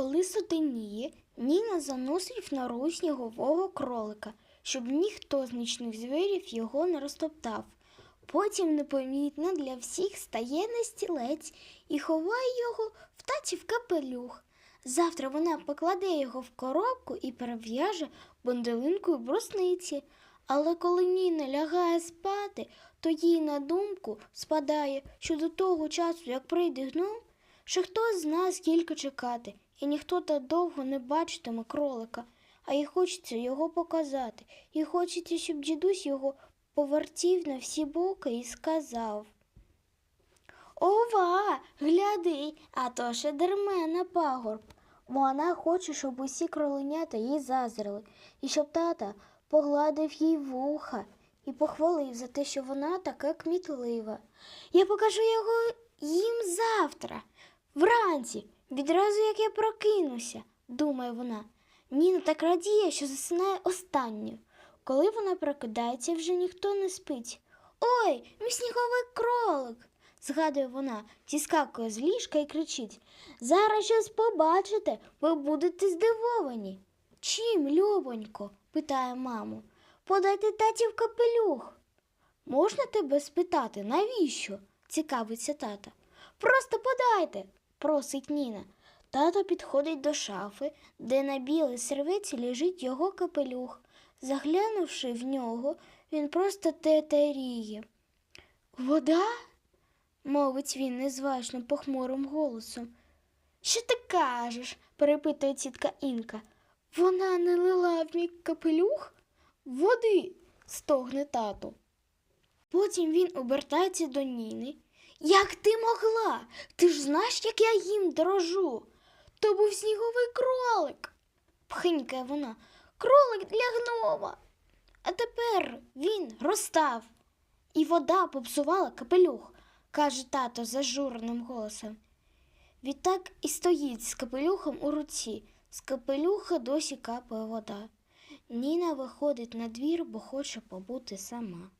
Коли сутеніє, Ніна заносить в нору снігового кролика, щоб ніхто з нічних звірів його не розтоптав. Потім непомітно для всіх стає на стілець і ховає його в таті в капелюх. Завтра вона покладе його в коробку і перев'яже бонделинкою брусниці. Але коли Ніна лягає спати, то їй на думку спадає, що до того часу, як прийде гном, що хто знає, скільки чекати, і ніхто так довго не бачитиме кролика, а їй хочеться його показати, і хочеться, щоб дідусь його повертів на всі боки і сказав. Ова, гляди, а то ще дермена пагорб. Вона хоче, щоб усі кроленята їй зазрили, і щоб тата погладив їй вуха і похвалив за те, що вона така кмітлива. Я покажу його їм завтра, вранці, відразу як я прокинуся, думає вона. Ніна так радіє, що засинає останньою. Коли вона прокидається, вже ніхто не спить. Ой, мій сніговий кролик, згадує вона, зіскакує з ліжка і кричить. Зараз щось побачите, ви будете здивовані. Чим, Любонько? питає маму. Подайте таті в капелюх. Можна тебе спитати, навіщо? цікавиться тата. Просто подайте, просить Ніна. Тато підходить до шафи, де на білій серветці лежить його капелюх. Заглянувши в нього, він просто тетеріє. Вода? мовить він незважно похмурим голосом. Що ти кажеш? перепитує тітка Інка. Вона не лила в мій капелюх? Води, стогне тато. Потім він обертається до Ніни. Як ти могла? Ти ж знаєш, як я їм дорожу. То був сніговий кролик. пхинькає вона. Кролик для гнома. А тепер він розстав. І вода попсувала капелюх, каже тато зажуреним голосом. Відтак і стоїть з капелюхом у руці. З капелюха досі капає вода. Ніна виходить на двір, бо хоче побути сама.